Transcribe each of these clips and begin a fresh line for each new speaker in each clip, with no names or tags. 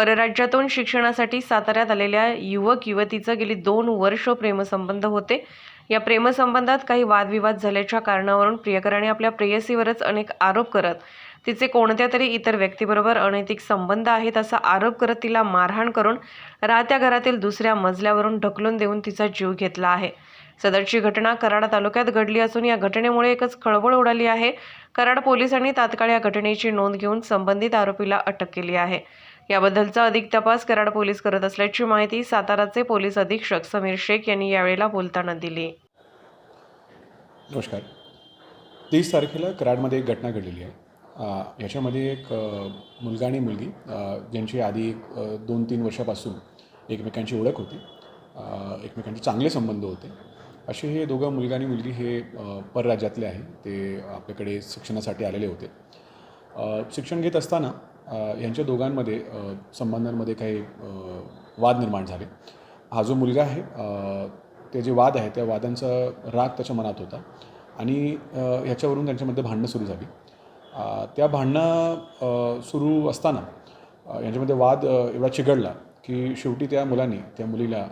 परराज्यातून शिक्षणासाठी साताऱ्यात आलेल्या युवक युवतीचं गेली दोन वर्ष प्रेमसंबंध होते. या प्रेमसंबंधात काही वादविवाद झाल्याच्या कारणावरून प्रियकराने आपल्या प्रेयसीवरच अनेक आरोप करत तिचे कोणत्या तरी इतर व्यक्तीबरोबर अनैतिक संबंध आहेत असा आरोप करत तिला मारहाण करून राहत्या घरातील दुसऱ्या मजल्यावरून ढकलून देऊन तिचा जीव घेतला आहे. सदरची घटना कराड तालुक्यात घडली असून या घटनेमुळे एकच खळबळ उडाली आहे. कराड पोलिसांनी तात्काळ या घटनेची नोंद घेऊन संबंधित आरोपीला अटक केली आहे. याबद्दलचा अधिक तपास कराड पोलीस करत असल्याची माहिती साताराचे पोलीस अधीक्षक समीर शेख यांनी यावेळेला बोलताना दिली.
नमस्कार. तीस तारखेला कराडमध्ये एक घटना घडलेली आहे. याच्यामध्ये एक मुलगा आणि मुलगी ज्यांची आधी एक दोन तीन वर्षापासून एकमेकांची ओळख होती एकमेकांचे चांगले संबंध होते. असे हे दोघं मुलगा आणि मुलगी हे परराज्यातले आहे. ते आपल्याकडे शिक्षणासाठी आलेले होते. शिक्षण घेत असताना यांच्या दोघांमध्ये संबंधांमध्ये काही वाद निर्माण झाले. हा जो मुलगा आहे ते जे वाद आहे त्या वादांचा राग त्याच्या मनात होता आणि ह्याच्यावरून त्यांच्यामध्ये भांडणं सुरू झाली. त्या भांडणं सुरू असताना यांच्यामध्ये वाद एवढा चिघडला की शेवटी त्या मुलाने त्या मुलीला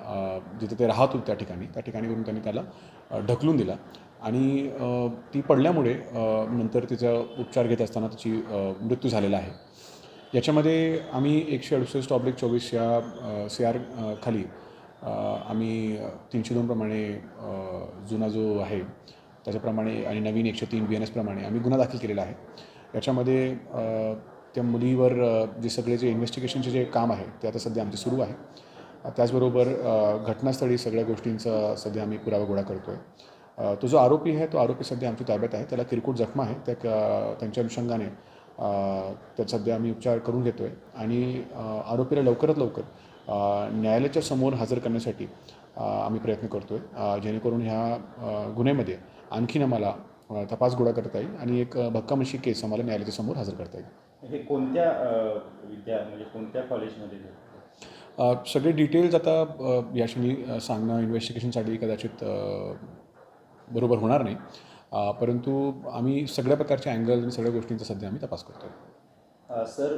जिथे ते राहत होते त्या ठिकाणी त्या ठिकाणीवरून त्यांनी त्याला ढकलून दिला आणि ती पडल्यामुळे नंतर तिचा उपचार घेत असताना तिची मृत्यू झालेला आहे. याच्यामध्ये आम्ही एकशे अडुसष्ट ऑब्लिक चोवीस या सी आर खाली आम्ही तीनशे दोनप्रमाणे जुना जो आहे त्याच्याप्रमाणे आणि नवीन एकशे तीन बी एन एसप्रमाणे आम्ही गुन्हा दाखल केलेला आहे. याच्यामध्ये त्या मुलीवर जे सगळे जे इन्व्हेस्टिगेशनचे जे काम आहे ते आता सध्या आमचे सुरू आहे. त्याचबरोबर घटनास्थळी सगळ्या गोष्टींचा सध्या आम्ही पुरावा गोळा करतो आहे तो जो आरोपी आहे तो आरोपी सध्या आमच्या ताब्यात आहे. त्याला किरकोळ जखमा आहे त्या त्यांच्या अनुषंगाने त्यात सध्या आम्ही उपचार करून घेतो आहे आणि आरोपीला लवकरात लवकर न्यायालयाच्या समोर हजर करण्यासाठी आम्ही प्रयत्न करतो आहे जेणेकरून ह्या गुन्ह्यामध्ये आणखीन आम्हाला तपास गोळा करता येईल आणि एक भक्कमशी केस आम्हाला न्यायालयाच्या समोर हजर करता येईल.
हे कोणत्या विद्या म्हणजे कोणत्या कॉलेजमध्ये
सगळे डिटेल्स आता अ, या क्षणी अ, सांगणं इन्व्हेस्टिगेशनसाठी कदाचित बरोबर होणार नाही. परंतु आम्ही सगळ्या प्रकारच्या अँगल आणि सगळ्या गोष्टींचा सध्या आम्ही तपास करतो
सर